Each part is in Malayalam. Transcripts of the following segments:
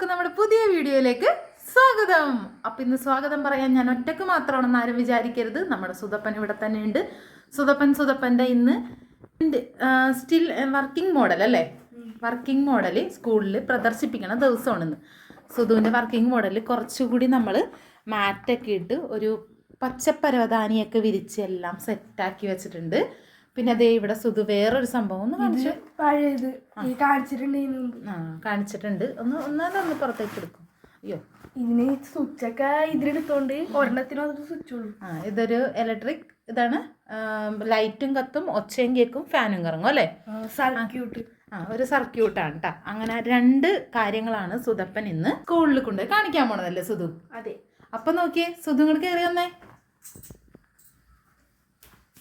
എല്ലാവർക്കും നമ്മുടെ പുതിയ വീഡിയോയിലേക്ക് സ്വാഗതം. അപ്പം ഇന്ന് സ്വാഗതം പറയാൻ ഞാൻ ഒറ്റയ്ക്ക് മാത്രമാണെന്ന് ആരും വിചാരിക്കരുത്. നമ്മുടെ സുതപ്പൻ ഇവിടെ തന്നെ ഉണ്ട് സുതപ്പൻ സുതപ്പന്റെ ഇന്ന് സ്റ്റിൽ വർക്കിംഗ് മോഡൽ അല്ലേ? വർക്കിംഗ് മോഡൽ സ്കൂളിൽ പ്രദർശിപ്പിക്കണ ദിവസമാണിന്ന്. സുധുവിന്റെ വർക്കിംഗ് മോഡൽ കുറച്ചുകൂടി നമ്മൾ മാറ്റൊക്കെ ഇട്ട് ഒരു പച്ചപ്പരവധാനിയൊക്കെ വിരിച്ച് എല്ലാം സെറ്റാക്കി വെച്ചിട്ടുണ്ട്. പിന്നെ അതേ ഇവിടെ സുധു വേറൊരു സംഭവം ഒന്ന് കാണിച്ചു? പഴയത് കാണിച്ചിട്ടുണ്ട് ആ. കാണിച്ചിട്ടുണ്ട്. ഒന്ന് ഒന്നാമത് ഒന്ന് പുറത്തേക്ക് എടുക്കും. അയ്യോ. ഇതിന് സ്വിച്ചൊക്കെ ഇതിലെടുത്തോണ്ട് ഒരെണ്ണത്തിന് സ്വിച്ച് ഉള്ളൂ ആ ഇതൊരു ഇലക്ട്രിക് ഇതാണ്. ലൈറ്റും കത്തും ഒച്ചയും കേക്കും ഫാനും കറങ്ങും അല്ലേ? സർക്യൂട്ട് ആ ഒരു സർക്യൂട്ടാണ് കേട്ടോ അങ്ങനെ രണ്ട് കാര്യങ്ങളാണ് സുധപ്പൻ ഇന്ന് സ്കൂളിൽ കൊണ്ട് കാണിക്കാൻ പോണതല്ലേ സുധു? അതെ. അപ്പൊ നോക്കിയേ സുധു ഇങ്ങോട്ട് കയറി വന്നേ.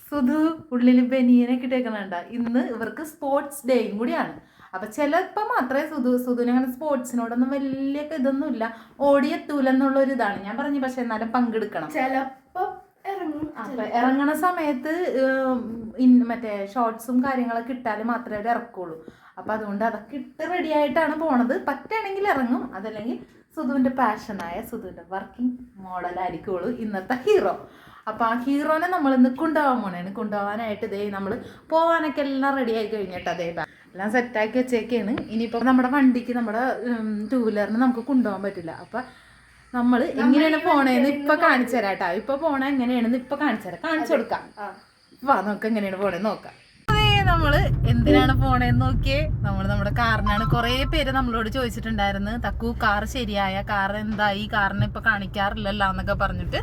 സുധു ഉള്ളിൽ ബനിയനെ ഇട്ടേക്കണണ്ട. ഇന്ന് ഇവർക്ക് സ്പോർട്സ് ഡേയും കൂടിയാണ്. അപ്പൊ ചിലപ്പോൾ മാത്രമേ സുധു സുധുവിന് അങ്ങനെ സ്പോർട്സിനോടൊന്നും വലിയ ഇതൊന്നുമില്ല ഓടിയെത്തൂലെന്നുള്ള ഒരു ഇതാണ്. ഞാൻ പറഞ്ഞു പക്ഷെ എന്നാലും പങ്കെടുക്കണം. ചിലപ്പം ഇറങ്ങും. അപ്പൊ ഇറങ്ങണ സമയത്ത് മറ്റേ ഷോർട്സും കാര്യങ്ങളൊക്കെ ഇട്ടാൽ മാത്രമേ അവർ ഇറക്കുള്ളൂ. അപ്പൊ അതുകൊണ്ട് അതൊക്കെ ഇട്ട് റെഡി ആയിട്ടാണ് പോണത്. പറ്റുകയാണെങ്കിൽ ഇറങ്ങും. അതല്ലെങ്കിൽ സുധുവിന്റെ പാഷനായ സുധുവിന്റെ വർക്കിംഗ് മോഡലായിരിക്കുള്ളൂ ഇന്നത്തെ ഹീറോ അപ്പൊ ആ ഹീറോനെ നമ്മൾ ഇന്ന് കൊണ്ടുപോകാൻ പോണേണ് കൊണ്ടുപോകാനായിട്ട് ഇതേ നമ്മൾ പോകാനൊക്കെ എല്ലാം റെഡി ആയി കഴിഞ്ഞിട്ട് അതേ എല്ലാം സെറ്റാക്കി വെച്ചേക്കാണ്. ഇനിയിപ്പോൾ നമ്മുടെ വണ്ടിക്ക് നമ്മുടെ ടൂ വീലറിന് നമുക്ക് കൊണ്ടുപോകാൻ പറ്റില്ല. അപ്പൊ നമ്മൾ എങ്ങനെയാണ് പോണേന്ന് ഇപ്പൊ കാണിച്ചു തരാം കേട്ടോ ഇപ്പൊ പോണ എങ്ങനെയാണെന്ന് ഇപ്പൊ കാണിച്ചു തരാം. കാണിച്ചു കൊടുക്കാം. വാ നമുക്ക് എങ്ങനെയാണ് പോണേന്ന് നോക്കാം. നമ്മൾ എന്തിനാണ് പോണേന്ന് നോക്കിയേ. നമ്മൾ നമ്മുടെ കാറിനാണ് കുറെ പേര് നമ്മളോട് ചോദിച്ചിട്ടുണ്ടായിരുന്നു. തക്കു കാർ ശരിയായ കാർ എന്തായി? കാറിനെ ഇപ്പൊ കാണിക്കാറില്ലല്ലോ എന്നൊക്കെ പറഞ്ഞിട്ട്.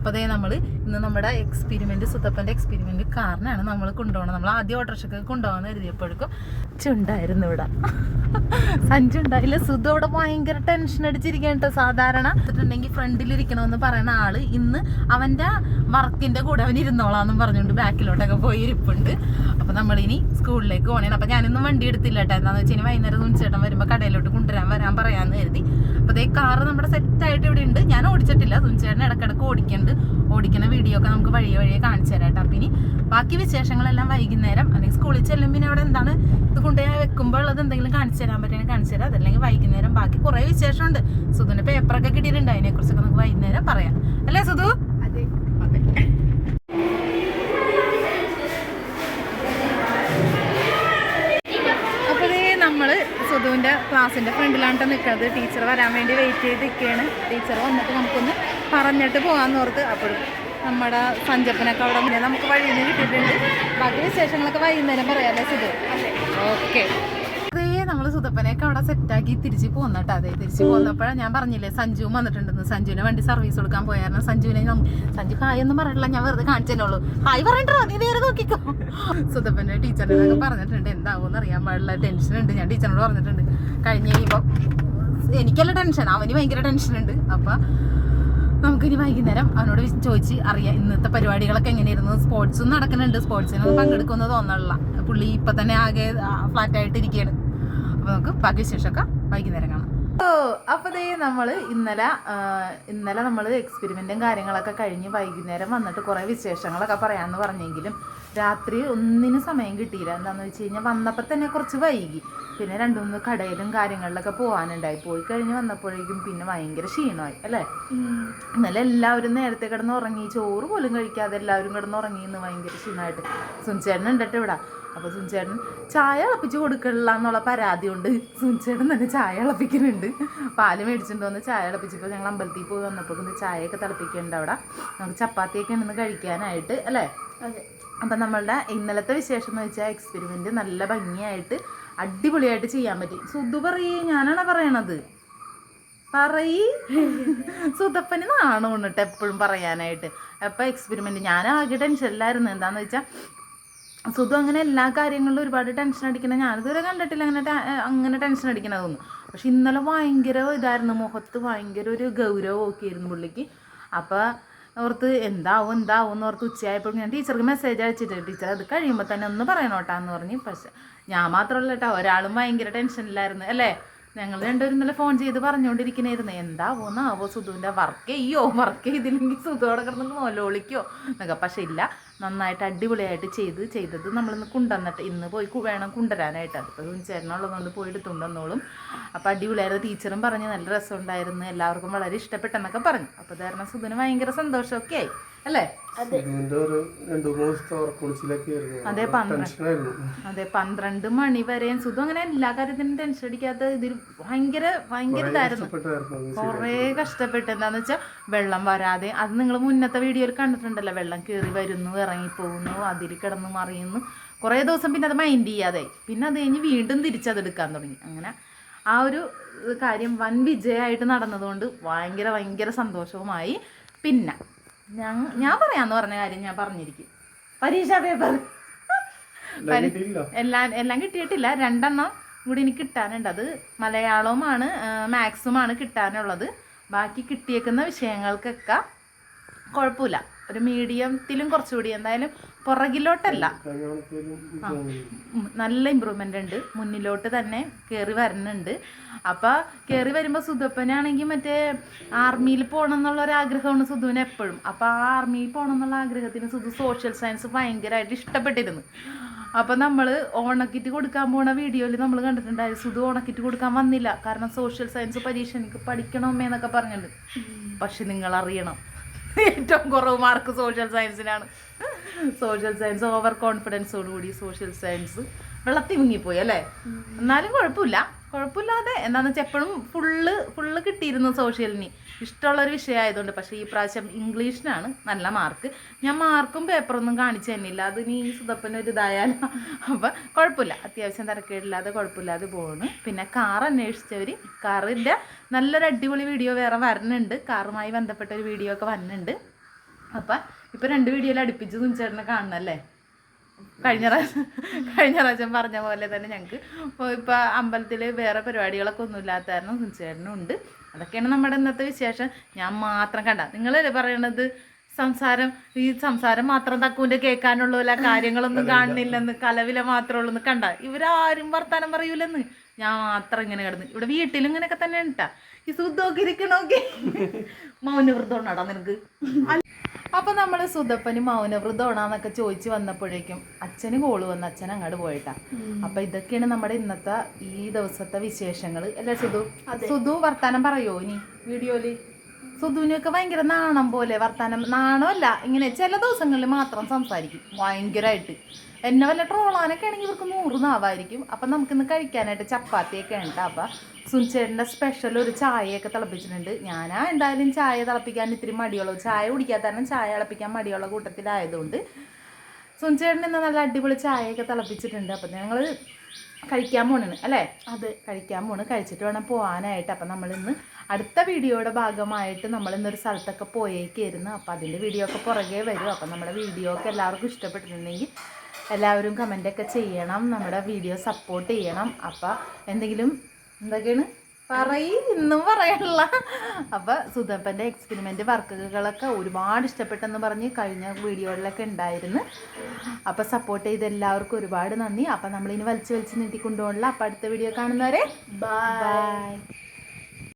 അപ്പൊ അതേ നമ്മൾ ഇന്ന് നമ്മുടെ എക്സ്പെരിമെന്റ് സുത്തപ്പന്റെ എക്സ്പെരിമെന്റ് കാറിനാണ് നമ്മൾ കൊണ്ടുപോകണം നമ്മൾ ആദ്യം ഓട്ടോറിക്ഷക്ക് കൊണ്ടുപോകാന്ന് കരുതിയപ്പോഴേക്കും ചുണ്ടായിരുന്നു ഇവിടെ. സഞ്ജു ഉണ്ടായില്ല സുധ അവിടെ ഭയങ്കര ടെൻഷൻ അടിച്ചിരിക്കാൻ കേട്ടോ സാധാരണ. എന്നിട്ടുണ്ടെങ്കിൽ ഫ്രണ്ടിലിരിക്കണമെന്ന് പറയുന്ന ആൾ ഇന്ന് അവന്റെ വർക്കിന്റെ കൂടെ അവൻ ഇരുന്നോളാന്നും പറഞ്ഞുകൊണ്ട് ബാക്കിലോട്ടൊക്കെ പോയി ഇരിപ്പുണ്ട് അപ്പൊ നമ്മളിനി സ്കൂളിലേക്ക് പോകണേ അപ്പൊ ഞാനൊന്നും വണ്ടി എടുത്തില്ല കേട്ടോ എന്താന്ന് വെച്ചാൽ വൈകുന്നേരം തുണിച്ചേട്ടൻ വരുമ്പോൾ കടയിലോട്ട് കൊണ്ടുവരാൻ വരാൻ പറയാന്ന് കരുതി. അപ്പോൾ അതേ കാറ് നമ്മുടെ സെറ്റായിട്ട് ഇവിടെ ഉണ്ട്. ഞാൻ ഓടിച്ചിട്ടില്ല. തുണിച്ചേട്ടൻ ഇടക്കിടക്ക് ഓടിക്കുന്നുണ്ട് ഓടിക്കുന്ന വീഡിയോ ഒക്കെ നമുക്ക് വഴിയെ വഴിയെ കാണിച്ചു തരാം കേട്ടോ. അപ്പം ഇനി ബാക്കി വിശേഷങ്ങളെല്ലാം വൈകുന്നേരം അല്ലെങ്കിൽ സ്കൂളിൽ ചെല്ലും പിന്നെ അവിടെ എന്താണ് ഇത് കൊണ്ടുപോയി വെക്കുമ്പോൾ ഉള്ളത് എന്തെങ്കിലും കാണിച്ചു തരാൻ പറ്റുന്ന കാണിച്ചു തരാം. അതല്ലെങ്കിൽ വൈകുന്നേരം ബാക്കി കുറേ വിശേഷമുണ്ട്. സുധുവിന്റെ പേപ്പറൊക്കെ കിട്ടിയിട്ടുണ്ട്? അതിനെക്കുറിച്ചൊക്കെ നമുക്ക് വൈകുന്നേരം പറയാം. അല്ലേ സുധു? അതെ അതെ അപ്പോൾ ഇതേ നമ്മൾ സുധുവിന്റെ ക്ലാസ്സിന്റെ ഫ്രണ്ടിലാണ് നിൽക്കുന്നത്. ടീച്ചർ വരാൻ വേണ്ടി വെയിറ്റ് ചെയ്ത് നിൽക്കുകയാണ് ടീച്ചർ വന്നിട്ട് നമുക്കൊന്ന് പറഞ്ഞിട്ട് പോകാമെന്ന് ഓർത്ത് അപ്പോഴും നമ്മുടെ സഞ്ചപ്പനൊക്കെ അവിടെ നമുക്ക് വഴിയിൽ നിന്ന് കിട്ടിയിട്ടുണ്ട്. ബാക്കി വിശേഷങ്ങളൊക്കെ വൈകുന്നേരം പറയാമല്ലേ സുധു ഓക്കെ നമ്മൾ സുതപ്പനെയൊക്കെ അവിടെ സെറ്റാക്കി തിരിച്ച് പോന്നിട്ട്. അതെ തിരിച്ച് പോന്നപ്പോഴാണ് ഞാൻ പറഞ്ഞില്ലേ സഞ്ജു വന്നിട്ടുണ്ടെന്ന്. സഞ്ജുവിനെ വണ്ടി സർവീസ് കൊടുക്കാൻ പോയായിരുന്നു. സഞ്ജുവിനെ സഞ്ജു ഹായ് ഒന്നും പറയണില്ല ഞാൻ വെറുതെ കാണിച്ചല്ലേ ഉള്ളൂ. ഹായ് പറയണ്ടോ നീ നേരെ നോക്കിക്കോ. സുതപ്പന്റെ ടീച്ചറിനൊക്കെ പറഞ്ഞിട്ടുണ്ട്. എന്താവും അറിയാൻ പാടില്ല. ടെൻഷൻ ഉണ്ട്. ഞാൻ ടീച്ചറിനോട് പറഞ്ഞിട്ടുണ്ട്. കഴിഞ്ഞ് കഴിയുമ്പോൾ എനിക്കല്ല ടെൻഷൻ. അവന് ഭയങ്കര ടെൻഷൻ ഉണ്ട്. അപ്പം നമുക്കിനി വൈകുന്നേരം അവനോട് ചോദിച്ച് അറിയാം ഇന്നത്തെ പരിപാടികളൊക്കെ എങ്ങനെയായിരുന്നു? സ്പോർട്സും നടക്കുന്നുണ്ട്. സ്പോർട്സിനൊന്നും പങ്കെടുക്കുമെന്ന് തോന്നണില്ല. പുള്ളി ഇപ്പം തന്നെ ആകെ ഫ്ലാറ്റ് ആയിട്ട് ഇരിക്കുകയാണ് അപ്പോൾ നമുക്ക് ബാക്കി ശേഷമൊക്കെ വൈകുന്നേരം കാണാം ഓ അപ്പോൾ ദേ നമ്മൾ ഇന്നലെ ഇന്നലെ നമ്മൾ എക്സ്പെരിമെന്റും കാര്യങ്ങളൊക്കെ കഴിഞ്ഞ് വൈകുന്നേരം വന്നിട്ട് കുറേ വിശേഷങ്ങളൊക്കെ പറയാമെന്ന് പറഞ്ഞെങ്കിലും രാത്രി ഒന്നിനും സമയം കിട്ടിയില്ല. എന്താണെന്ന് വെച്ച് കഴിഞ്ഞാൽ വന്നപ്പോൾ തന്നെ കുറച്ച് വൈകി. പിന്നെ രണ്ടു മൂന്ന് കടയിലും കാര്യങ്ങളിലൊക്കെ പോകാനുണ്ടായി പോയി കഴിഞ്ഞ് വന്നപ്പോഴേക്കും പിന്നെ ഭയങ്കര ക്ഷീണമായി അല്ലേ? ഇന്നലെ എല്ലാവരും നേരത്തെ കിടന്ന് ഉറങ്ങി. ചോറ് പോലും കഴിക്കാതെ എല്ലാവരും കിടന്ന് ഉറങ്ങി ഇന്ന് ഭയങ്കര ക്ഷീണമായിട്ട്. സുനിച്ചേട്ടൻ ഉണ്ടിട്ട് ഇവിടെ. അപ്പോൾ സുനിച്ചേട്ടൻ ചായ ഇളപ്പിച്ച് കൊടുക്കണില്ല എന്നുള്ള പരാതി കൊണ്ട് സുനിച്ചേട്ടൻ തന്നെ ചായ ഇളപ്പിക്കുന്നുണ്ട് പാൽ മേടിച്ചിട്ടുണ്ട് വന്ന് ചായ ഇളപ്പിച്ചപ്പോൾ ഞങ്ങൾ അമ്പലത്തിൽ പോയി വന്നപ്പോൾ ചായയൊക്കെ തിളപ്പിക്കുന്നുണ്ട് അവിടെ. നമുക്ക് ചപ്പാത്തിയൊക്കെ ഉണ്ടെന്ന് കഴിക്കാനായിട്ട് അല്ലേ? അതെ. അപ്പം നമ്മളുടെ ഇന്നലത്തെ വിശേഷം എന്ന് വെച്ചാൽ എക്സ്പെരിമെന്റ് നല്ല ഭംഗിയായിട്ട് അടിപൊളിയായിട്ട് ചെയ്യാൻ പറ്റി. സുധു പറയേ ഞാനാണ് പറയണത്? പറയി. സുധപ്പനി നാണോണ്ട് കേട്ടോ എപ്പോഴും പറയാനായിട്ട്. അപ്പോൾ എക്സ്പെരിമെന്റ് ഞാൻ ആകെ ടെൻഷനിലായിരുന്നു എന്താണെന്ന് വെച്ചാൽ സുധു അങ്ങനെ എല്ലാ കാര്യങ്ങളിലും ഒരുപാട് ടെൻഷൻ അടിക്കണ ഞാനിതുവരെ കണ്ടിട്ടില്ല അങ്ങനെ അങ്ങനെ ടെൻഷൻ അടിക്കണതൊന്നും പക്ഷെ ഇന്നലെ ഭയങ്കര ഇതായിരുന്നു മുഖത്ത് ഭയങ്കര ഒരു ഗൗരവം ആയിരുന്നു പുള്ളിക്ക്. അപ്പോൾ ഓർത്ത് എന്താവും എന്താവും എന്ന് ഓർത്ത് ഉച്ചയായപ്പോൾ ഞാൻ ടീച്ചർക്ക് മെസ്സേജ് അയച്ചിട്ട് ടീച്ചർ അത് കഴിയുമ്പോൾ തന്നെ ഒന്ന് പറയണോട്ടാന്ന് പറഞ്ഞ്. പക്ഷെ ഞാൻ മാത്രമല്ല കേട്ടോ ഒരാളും ഭയങ്കര ടെൻഷനിലായിരുന്നു അല്ലേ? ഞങ്ങൾ രണ്ടുപേരും ഇന്നലെ ഫോൺ ചെയ്ത് പറഞ്ഞുകൊണ്ടിരിക്കണായിരുന്നു എന്താവോന്നാവോ സുധുവിന്റെ വർക്ക് ചെയ്യോ വർക്ക് ചെയ്തില്ലെങ്കിൽ സുധുവോടെ കിടന്ന് നോലോളിക്കോ എന്നൊക്കെ. പക്ഷേ ഇല്ല നന്നായിട്ട് അടിപൊളിയായിട്ട് ചെയ്ത് ചെയ്തത് നമ്മളിന്ന് കൊണ്ടുവന്നിട്ട് ഇന്ന് പോയി വേണം കൊണ്ടുവരാനായിട്ട്. അതിപ്പോൾ ചേട്ടനുള്ളതുകൊണ്ട് പോയി എടുത്തുകൊണ്ട് അപ്പോൾ അടിപൊളിയായിരുന്നു. ടീച്ചറും പറഞ്ഞ് നല്ല രസമുണ്ടായിരുന്നു. എല്ലാവർക്കും വളരെ ഇഷ്ടപ്പെട്ടെന്നൊക്കെ പറഞ്ഞു. അപ്പോൾ അത് സുധുവിന് ഭയങ്കര സന്തോഷമൊക്കെ ആയി. അല്ലേ? അതെ. അതെ പന്ത്രണ്ട്. മണി വരെയും സുധു അങ്ങനെ എല്ലാ കാര്യത്തിനും ടെൻഷൻ അടിക്കാത്ത ഇതിൽ ഭയങ്കര ഭയങ്കര ഇതായിരുന്നു. കുറേ കഷ്ടപ്പെട്ട്. എന്താന്ന് വെച്ചാൽ വെള്ളം വരാതെ. അത് നിങ്ങൾ മുന്നത്തെ വീഡിയോയിൽ കണ്ടിട്ടുണ്ടല്ലോ. വെള്ളം കയറി വരുന്നു ഇറങ്ങിപ്പോകുന്നു അതിൽ കിടന്ന് മറിയുന്നു. കുറേ ദിവസം പിന്നെ അത് മൈൻഡ് ചെയ്യാതെ പിന്നെ അത് കഴിഞ്ഞ് വീണ്ടും തിരിച്ചതെടുക്കാൻ തുടങ്ങി. അങ്ങനെ ആ ഒരു കാര്യം വൻ വിജയമായിട്ട് നടന്നതുകൊണ്ട് ഭയങ്കര ഭയങ്കര സന്തോഷവുമായി. പിന്നെ ഞാൻ ഞാൻ പറയാന്ന് പറഞ്ഞ കാര്യം ഞാൻ പറഞ്ഞിരിക്കും. പരീക്ഷാ പേപ്പർ. എല്ലാം എല്ലാം എല്ലാം കിട്ടിയിട്ടില്ല. രണ്ടെണ്ണം കൂടി എനിക്ക് കിട്ടാനുണ്ട്. അത് മലയാളവുമാണ് മാത്സുമാണ് കിട്ടാനുള്ളത്. ബാക്കി കിട്ടിയേക്കുന്ന വിഷയങ്ങൾക്കൊക്കെ കുഴപ്പമില്ല. ഒരു മീഡിയത്തിലും കുറച്ചുകൂടി. എന്തായാലും പുറകിലോട്ടല്ല. നല്ല ഇമ്പ്രൂവ്മെന്റ് ഉണ്ട്. മുന്നിലോട്ട് തന്നെ കയറി വരുന്നുണ്ട് അപ്പോൾ കയറി വരുമ്പോൾ സുധപ്പനാണെങ്കിൽ മറ്റേ ആർമിയിൽ പോകണം എന്നുള്ള ഒരു ആഗ്രഹമാണ് സുധുവിന് എപ്പോഴും. അപ്പോൾ ആ ആർമിയിൽ പോകണം എന്നുള്ള ആഗ്രഹത്തിന് സുധു സോഷ്യൽ സയൻസ് ഭയങ്കരമായിട്ട് ഇഷ്ടപ്പെട്ടിരുന്നു. അപ്പൊ നമ്മൾ ഓണക്കിറ്റ് കൊടുക്കാൻ പോണ വീഡിയോയിൽ നമ്മൾ കണ്ടിട്ടുണ്ടായി സുധു ഓണക്കിറ്റ് കൊടുക്കാൻ വന്നില്ല. കാരണം സോഷ്യൽ സയൻസ് പരീക്ഷ എനിക്ക് പഠിക്കണമേ എന്നൊക്കെ പറഞ്ഞിട്ടുണ്ട്. പക്ഷെ നിങ്ങൾ അറിയണം ഏറ്റവും കുറവ് മാർക്ക് സോഷ്യൽ സയൻസിനാണ്. സോഷ്യൽ സയൻസ് ഓവർ കോൺഫിഡൻസോടുകൂടി സോഷ്യൽ സയൻസ് വെള്ളത്തിൽ മുങ്ങിപ്പോയി അല്ലേ? എന്നാലും കുഴപ്പമില്ല. കുഴപ്പമില്ലാതെ എന്താണെന്ന് വെച്ചാൽ എപ്പോഴും ഫുള്ള് ഫുള്ള് കിട്ടിയിരുന്നു സോഷ്യലിന് ഇഷ്ടമുള്ളൊരു വിഷയമായതുകൊണ്ട്. പക്ഷേ ഈ പ്രാവശ്യം ഇംഗ്ലീഷിനാണ് നല്ല മാർക്ക് ഞാൻ മാർക്കും പേപ്പറൊന്നും കാണിച്ചു തന്നില്ല. ഇനി സുതപ്പനൊരു ഇതായാലും. അപ്പം കുഴപ്പമില്ല. അത്യാവശ്യം തിരക്കേടില്ലാതെ കുഴപ്പമില്ലാതെ പോകുന്നു പിന്നെ കാർ അന്വേഷിച്ചവർ കാറിന്റെ നല്ലൊരു അടിപൊളി വീഡിയോ വേറെ വരുന്നുണ്ട് കാറുമായി ബന്ധപ്പെട്ട ഒരു വീഡിയോ ഒക്കെ വരുന്നുണ്ട് അപ്പം ഇപ്പം രണ്ട് വീഡിയോയിൽ അടുപ്പിച്ച് തുഞ്ചേട്ടനെ കാണണല്ലേ? കഴിഞ്ഞ പ്രാവശ്യം കഴിഞ്ഞ പ്രാവശ്യം പറഞ്ഞ പോലെ തന്നെ ഞങ്ങൾക്ക് ഇപ്പോൾ അമ്പലത്തിൽ വേറെ പരിപാടികളൊക്കെ ഒന്നും ഇല്ലാത്ത കാരണം തുഞ്ചേട്ടനും ഉണ്ട്. അതൊക്കെയാണ് നമ്മുടെ ഇന്നത്തെ വിശേഷം. ഞാൻ മാത്രം കണ്ട. നിങ്ങളല്ലേ പറയണത്? സംസാരം ഈ സംസാരം മാത്രം തക്കൂന്റെ കേൾക്കാനുള്ള കാര്യങ്ങളൊന്നും കാണുന്നില്ലെന്ന് കലവില മാത്രമേ ഉള്ളൂ എന്ന് കണ്ട. ഇവരാരും വർത്താനം പറയൂലെന്ന്. ഞാൻ മാത്രം ഇങ്ങനെ കിടന്ന്. ഇവിടെ വീട്ടിലും ഇങ്ങനെയൊക്കെ തന്നെ ഉണ്ടാ ഈ സുദ്ധമൊക്കെ ഇരിക്കണോക്കെ മൗനവൃതം ഉണ്ടാടാ നിനക്ക്? അപ്പൊ നമ്മൾ സുധപ്പന് മൗനവൃതമാണെന്നൊക്കെ ചോദിച്ചു വന്നപ്പോഴേക്കും അച്ഛന് കോൾ വന്ന് അച്ഛൻ അങ്ങോട്ട് പോയിട്ടാ. അപ്പൊ ഇതൊക്കെയാണ് നമ്മുടെ ഇന്നത്തെ ഈ ദിവസത്തെ വിശേഷങ്ങൾ അല്ലേ സുധു സുധു വർത്താനം പറയോ ഇനി? വീഡിയോയിൽ സുധുവിനൊക്കെ ഭയങ്കര നാണം പോലെ വർത്താനം. നാണമല്ല ഇങ്ങനെ ചില ദിവസങ്ങളിൽ മാത്രം സംസാരിക്കും. ഭയങ്കരമായിട്ട് എന്നെ വല്ല ട്രോളാനൊക്കെ ആണെങ്കിൽ ഇവർക്ക് നൂറ് നാവായിരിക്കും. അപ്പം നമുക്കിന്ന് കഴിക്കാനായിട്ട് ചപ്പാത്തിയൊക്കെ ഉണ്ട്. അപ്പം സുനിച്ചേട്ടന്റെ സ്പെഷ്യൽ ഒരു ചായയൊക്കെ തിളപ്പിച്ചിട്ടുണ്ട്. ഞാനാ എന്തായാലും ചായ തിളപ്പിക്കാൻ ഇത്തിരി മടിയുള്ളൂ. ചായ കുടിക്കാത്ത കാരണം ചായ തിളപ്പിക്കാൻ മടിയുള്ള കൂട്ടത്തിലായതുകൊണ്ട് സുനിച്ചേട്ടൻ ഇന്ന് നല്ല അടിപൊളി ചായയൊക്കെ തിളപ്പിച്ചിട്ടുണ്ട്. അപ്പം ഞങ്ങൾ കഴിക്കാൻ പോണാണ് അല്ലേ? അത്. കഴിക്കാൻ പോണ് കഴിച്ചിട്ട് വേണം പോകാനായിട്ട് അപ്പം നമ്മളിന്ന് അടുത്ത വീഡിയോയുടെ ഭാഗമായിട്ട് നമ്മൾ ഇന്നൊരു സ്ഥലത്തൊക്കെ പോയേക്കായിരുന്നു. അപ്പം അതിന്റെ വീഡിയോ ഒക്കെ പുറകെ വരും. അപ്പം നമ്മുടെ വീഡിയോ ഒക്കെ എല്ലാവർക്കും ഇഷ്ടപ്പെട്ടിട്ടുണ്ടെങ്കിൽ എല്ലാവരും കമന്റൊക്കെ ചെയ്യണം. നമ്മുടെ വീഡിയോ സപ്പോർട്ട് ചെയ്യണം. അപ്പം എന്തെങ്കിലും എന്തൊക്കെയാണ്? പറയ് ഇന്നും പറയാനുള്ള. അപ്പോൾ സുധപ്പന്റെ എക്സ്പെരിമെന്റ് വർക്കുകളൊക്കെ ഒരുപാട് ഇഷ്ടപ്പെട്ടെന്ന് പറഞ്ഞ് കഴിഞ്ഞ വീഡിയോകളിലൊക്കെ ഉണ്ടായിരുന്നു. അപ്പോൾ സപ്പോർട്ട് ചെയ്ത് എല്ലാവർക്കും ഒരുപാട് നന്ദി. അപ്പോൾ നമ്മളിനി വലിച്ചു വലിച്ച് നീട്ടിക്കൊണ്ടുപോകണില്ല അപ്പോൾ അടുത്ത വീഡിയോ കാണുന്നവരെ ബൈ ബൈ